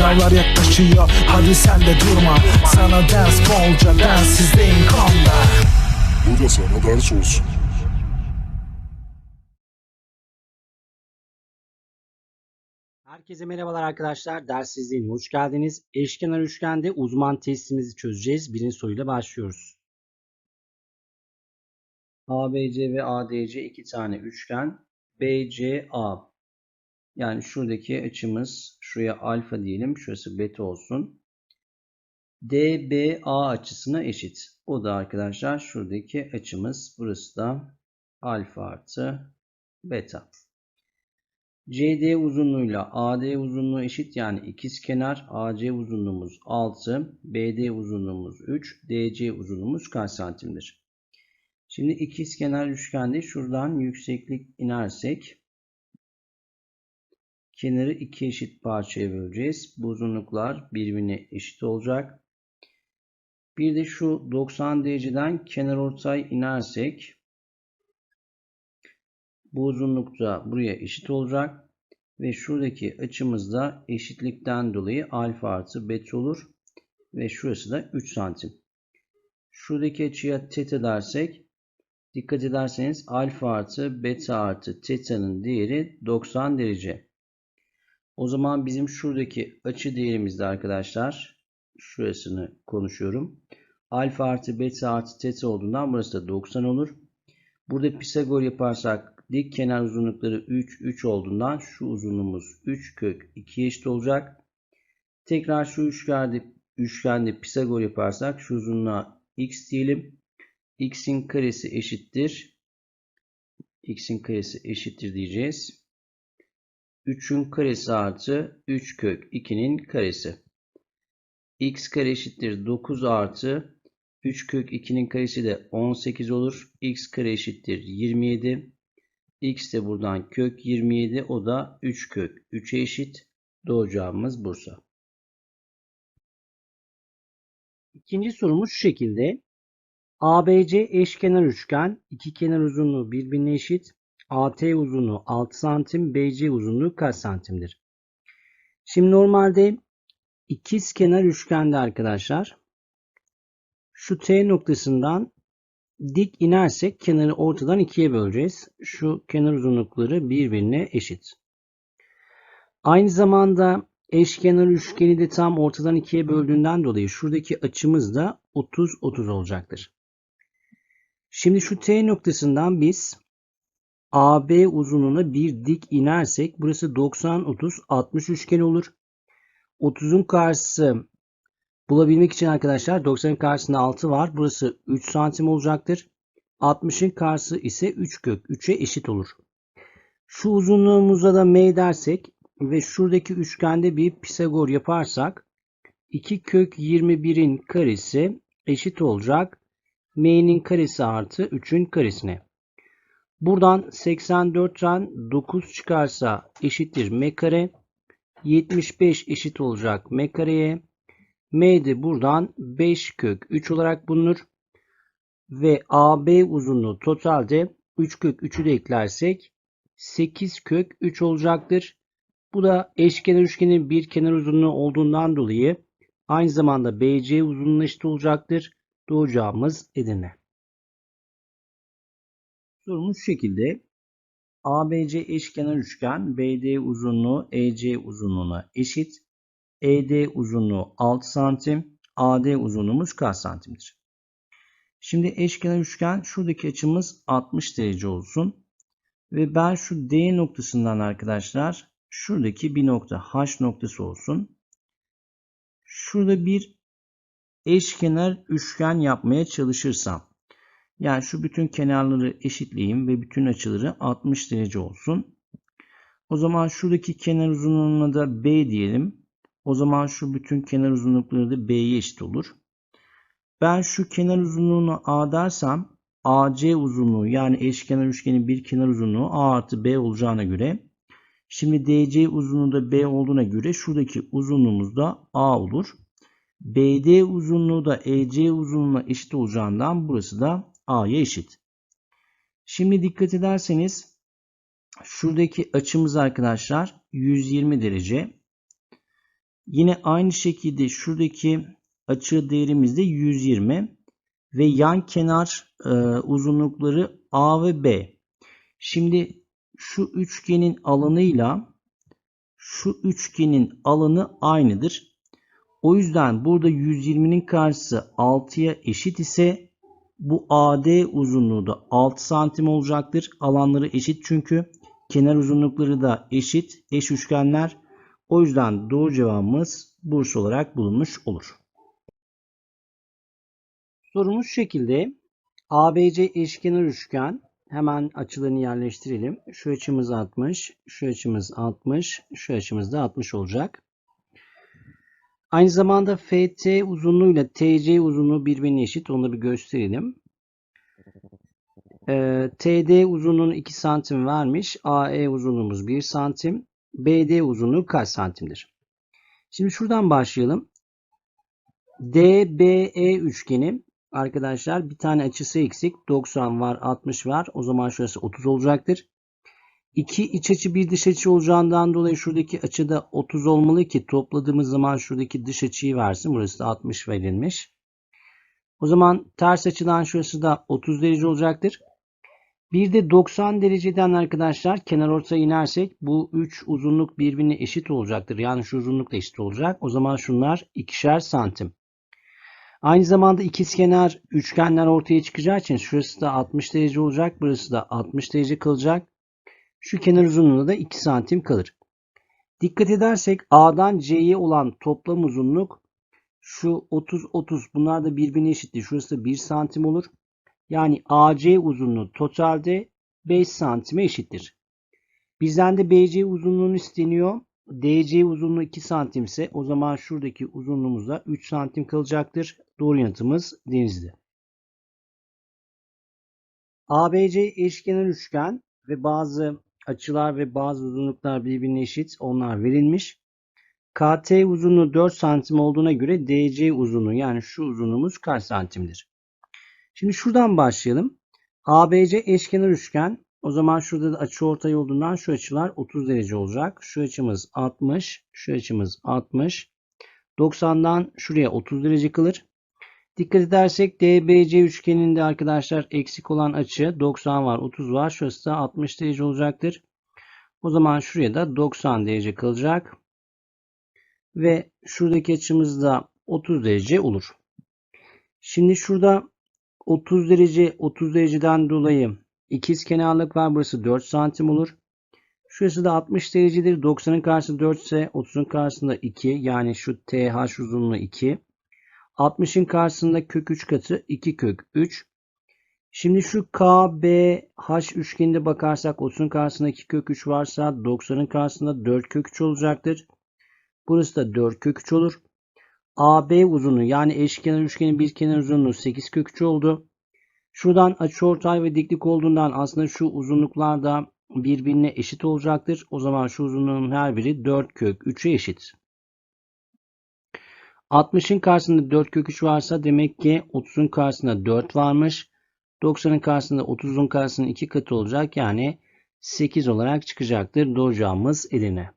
Sınavlar yaklaşıyor hadi sen de durma Sana ders bolca densizliğin konda Bu da sana ders olsun. Herkese merhabalar arkadaşlar. Dersizliğine hoş geldiniz. Eşkenar üçgende uzman testimizi çözeceğiz. Birinci soruyla başlıyoruz. ABC ve ADC iki tane üçgen. BCA. Yani şuradaki açımız şuraya alfa diyelim. Şurası beta olsun. DBA açısına eşit. O da arkadaşlar şuradaki açımız. Burası da alfa artı beta. CD uzunluğuyla AD uzunluğu eşit yani ikiz kenar AC uzunluğumuz 6, BD uzunluğumuz 3, DC uzunluğumuz kaç santimdir? Şimdi ikiz kenar üçgende şuradan yükseklik inersek kenarı iki eşit parçaya böleceğiz. Bu uzunluklar birbirine eşit olacak. Bir de şu 90 dereceden kenar ortay inersek bu uzunluk da buraya eşit olacak. Ve şuradaki açımız da eşitlikten dolayı alfa artı beta olur. Ve şurası da 3 santim. Şuradaki açıya teta dersek dikkat ederseniz alfa artı beta artı teta'nın değeri 90 derece. O zaman bizim şuradaki açı değerimizde arkadaşlar şurasını konuşuyorum. Alfa artı beta artı teta olduğundan burası da 90 olur. Burada Pisagor yaparsak dik kenar uzunlukları 3, 3 olduğundan şu uzunluğumuz 3 kök 2 eşit olacak. Tekrar şu üçgende, üçgende Pisagor yaparsak şu uzunluğa x diyelim. x'in karesi eşittir. x'in karesi eşittir diyeceğiz. 3'ün karesi artı 3 kök 2'nin karesi. x kare eşittir 9 artı 3 kök 2'nin karesi de 18 olur. x kare eşittir 27. x de buradan kök 27. O da 3 kök 3'e eşit. Doğru cevabımız Bursa. İkinci sorumuz şu şekilde. ABC eşkenar üçgen. iki kenar uzunluğu birbirine eşit. AT uzunluğu 6 santim. BC uzunluğu kaç santimdir? Şimdi normalde ikiz kenar üçgende arkadaşlar şu T noktasından dik inersek kenarı ortadan ikiye böleceğiz. Şu kenar uzunlukları birbirine eşit. Aynı zamanda eşkenar üçgeni de tam ortadan ikiye böldüğünden dolayı şuradaki açımız da 30-30 olacaktır. Şimdi şu T noktasından biz AB uzunluğuna bir dik inersek burası 90-30-60 üçgen olur. 30'un karşısı Bulabilmek için arkadaşlar 90'ın karşısında 6 var. Burası 3 santim olacaktır. 60'ın karşısı ise 3 kök 3'e eşit olur. Şu uzunluğumuza da m dersek ve şuradaki üçgende bir Pisagor yaparsak 2 kök 21'in karesi eşit olacak. m'nin karesi artı 3'ün karesine. Buradan 84'ten 9 çıkarsa eşittir m kare. 75 eşit olacak m kareye. M de buradan 5 kök 3 olarak bulunur. Ve AB uzunluğu totalde 3 kök 3'ü de eklersek 8 kök 3 olacaktır. Bu da eşkenar üçgenin bir kenar uzunluğu olduğundan dolayı aynı zamanda BC uzunluğu eşit olacaktır. Doğru cevabımız Edirne. Sorumuz şu şekilde. ABC eşkenar üçgen BD uzunluğu EC uzunluğuna eşit. ED uzunluğu 6 santim. AD uzunluğumuz kaç santimdir? Şimdi eşkenar üçgen şuradaki açımız 60 derece olsun. Ve ben şu D noktasından arkadaşlar şuradaki bir nokta H noktası olsun. Şurada bir eşkenar üçgen yapmaya çalışırsam yani şu bütün kenarları eşitleyeyim ve bütün açıları 60 derece olsun. O zaman şuradaki kenar uzunluğuna da B diyelim. O zaman şu bütün kenar uzunlukları da B'ye eşit olur. Ben şu kenar uzunluğunu A dersem AC uzunluğu yani eşkenar üçgenin bir kenar uzunluğu A artı B olacağına göre şimdi DC uzunluğu da B olduğuna göre şuradaki uzunluğumuz da A olur. BD uzunluğu da EC uzunluğuna eşit olacağından burası da A'ya eşit. Şimdi dikkat ederseniz şuradaki açımız arkadaşlar 120 derece. Yine aynı şekilde şuradaki açı değerimiz de 120 ve yan kenar e, uzunlukları A ve B. Şimdi şu üçgenin alanıyla şu üçgenin alanı aynıdır. O yüzden burada 120'nin karşısı 6'ya eşit ise bu AD uzunluğu da 6 santim olacaktır. Alanları eşit çünkü kenar uzunlukları da eşit eş üçgenler. O yüzden doğru cevabımız Bursa olarak bulunmuş olur. Sorumuz şekilde. ABC eşkenar üçgen. Hemen açılarını yerleştirelim. Şu açımız 60, şu açımız 60, şu açımız da 60 olacak. Aynı zamanda FT uzunluğuyla TC uzunluğu birbirine eşit. Onu bir gösterelim. Ee, TD uzunluğunu 2 santim vermiş. AE uzunluğumuz 1 santim. BD uzunluğu kaç santimdir? Şimdi şuradan başlayalım. DBE üçgeni arkadaşlar bir tane açısı eksik. 90 var, 60 var. O zaman şurası 30 olacaktır. İki iç açı bir dış açı olacağından dolayı şuradaki açı da 30 olmalı ki topladığımız zaman şuradaki dış açıyı versin. Burası da 60 verilmiş. O zaman ters açıdan şurası da 30 derece olacaktır. Bir de 90 dereceden arkadaşlar kenar ortaya inersek bu 3 uzunluk birbirine eşit olacaktır. Yani şu uzunluk da eşit olacak. O zaman şunlar ikişer santim. Aynı zamanda ikizkenar üçgenler ortaya çıkacağı için şurası da 60 derece olacak. Burası da 60 derece kalacak. Şu kenar uzunluğunda da 2 santim kalır. Dikkat edersek A'dan C'ye olan toplam uzunluk şu 30 30 bunlar da birbirine eşittir. Şurası da 1 santim olur. Yani AC uzunluğu totalde 5 santime eşittir. Bizden de BC uzunluğunu isteniyor. DC uzunluğu 2 santim ise o zaman şuradaki uzunluğumuz da 3 santim kalacaktır. Doğru yanıtımız Denizli. ABC eşkenar üçgen ve bazı açılar ve bazı uzunluklar birbirine eşit. Onlar verilmiş. KT uzunluğu 4 santim olduğuna göre DC uzunluğu yani şu uzunluğumuz kaç santimdir? Şimdi şuradan başlayalım. ABC eşkenar üçgen. O zaman şurada da açı ortay olduğundan şu açılar 30 derece olacak. Şu açımız 60, şu açımız 60. 90'dan şuraya 30 derece kalır. Dikkat edersek DBC üçgeninde arkadaşlar eksik olan açı 90 var, 30 var. Şurası da 60 derece olacaktır. O zaman şuraya da 90 derece kalacak. Ve şuradaki açımız da 30 derece olur. Şimdi şurada 30 derece 30 dereceden dolayı ikiz kenarlık var. Burası 4 santim olur. Şurası da 60 derecedir. 90'ın karşısı 4 ise 30'un karşısında 2. Yani şu TH uzunluğu 2. 60'ın karşısında kök 3 katı 2 kök 3. Şimdi şu KBH üçgeninde bakarsak 30'un karşısında 2 kök 3 varsa 90'ın karşısında 4 kök 3 olacaktır. Burası da 4 kök 3 olur. AB uzunluğu yani eşkenar üçgenin bir kenar uzunluğu 8 kök 3 oldu. Şuradan açıortay ve diklik olduğundan aslında şu uzunluklar da birbirine eşit olacaktır. O zaman şu uzunluğun her biri 4 kök 3'e eşit. 60'ın karşısında 4 kök 3 varsa demek ki 30'un karşısında 4 varmış. 90'ın karşısında 30'un karşısında 2 katı olacak. Yani 8 olarak çıkacaktır. Doğru cevabımız Edirne.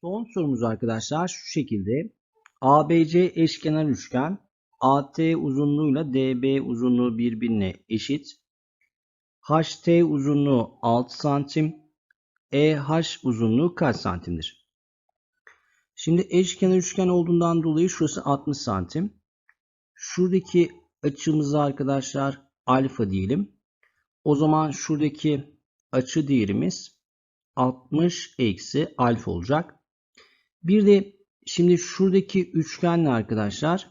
Son sorumuz arkadaşlar şu şekilde. ABC eşkenar üçgen AT uzunluğuyla DB uzunluğu birbirine eşit. HT uzunluğu 6 santim. EH uzunluğu kaç santimdir? Şimdi eşkenar üçgen olduğundan dolayı şurası 60 santim. Şuradaki açımızı arkadaşlar alfa diyelim. O zaman şuradaki açı değerimiz 60 eksi alfa olacak. Bir de şimdi şuradaki üçgenle arkadaşlar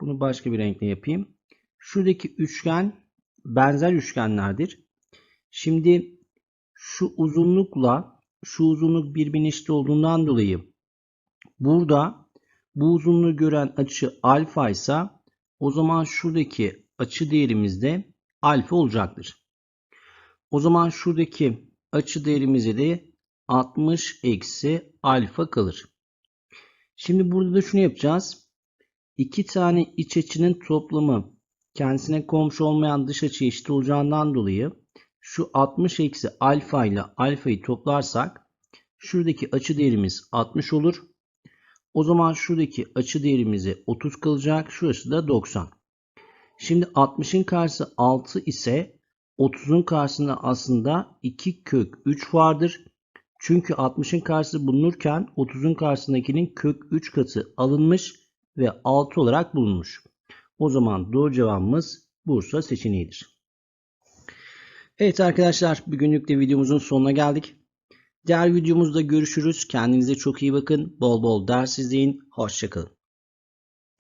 bunu başka bir renkle yapayım. Şuradaki üçgen benzer üçgenlerdir. Şimdi şu uzunlukla şu uzunluk birbirine eşit olduğundan dolayı burada bu uzunluğu gören açı alfa ise o zaman şuradaki açı değerimiz de alfa olacaktır. O zaman şuradaki açı değerimize de 60 eksi alfa kalır. Şimdi burada da şunu yapacağız. İki tane iç açının toplamı kendisine komşu olmayan dış açı eşit olacağından dolayı şu 60 eksi alfa ile alfayı toplarsak Şuradaki açı değerimiz 60 olur. O zaman şuradaki açı değerimize 30 kalacak. Şurası da 90. Şimdi 60'ın karşısı 6 ise 30'un karşısında aslında 2 kök 3 vardır. Çünkü 60'ın karşısı bulunurken 30'un karşısındakinin kök 3 katı alınmış ve 6 olarak bulunmuş. O zaman doğru cevabımız Bursa seçeneğidir. Evet arkadaşlar bugünlük de videomuzun sonuna geldik. Diğer videomuzda görüşürüz. Kendinize çok iyi bakın. Bol bol ders izleyin. Hoşçakalın.